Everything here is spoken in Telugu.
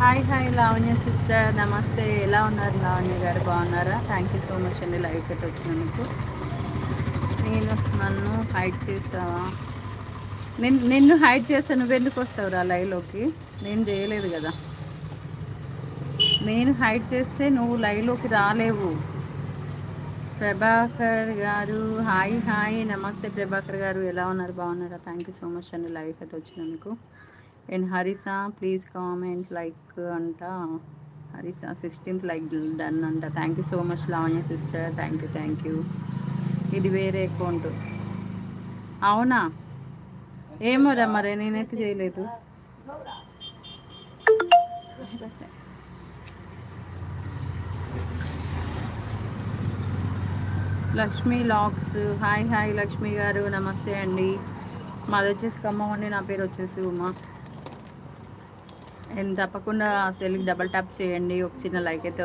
Hi hi Lavanya sister. నమస్తే. ఎలా ఉన్నారు? లావణ్య గారు బాగున్నారా? థ్యాంక్ యూ సో మచ్ అండి లైవ్ అయితే వచ్చినందుకు. నేను నన్ను హైడ్ చేసావా? నేను నిన్ను హైడ్ చేస్తా నువ్వు ఎందుకు వస్తావురా లైవ్లోకి? నేను చేయలేదు కదా. నేను హైడ్ చేస్తే నువ్వు లైవ్లోకి రాలేవు. ప్రభాకర్ గారు హాయ్ హాయ్. నమస్తే ప్రభాకర్ గారు. ఎలా ఉన్నారు? బాగున్నారా? థ్యాంక్ యూ సో మచ్ అండి లైవ్ అయితే వచ్చినందుకు. And Harisa please comment like అంట. హరిసా సిక్స్టీన్త్ లైక్ డన్ అంట. Thank you so much Lavanya sister thank you thank you ఇది వేరే అకౌంట్ అవునా? ఏమోరా మరి నేనైతే చేయలేదు. Lakshmi lakhs. Hi hi Lakshmi garu. నమస్తే అండి. మాది వచ్చేసి ఖమ్మం అండి. నా పేరు వచ్చేసి ఉమా. అండ్ తప్పకుండా సెల్కి డబల్ ట్యాప్ చేయండి. ఒక చిన్న లైక్ అయితే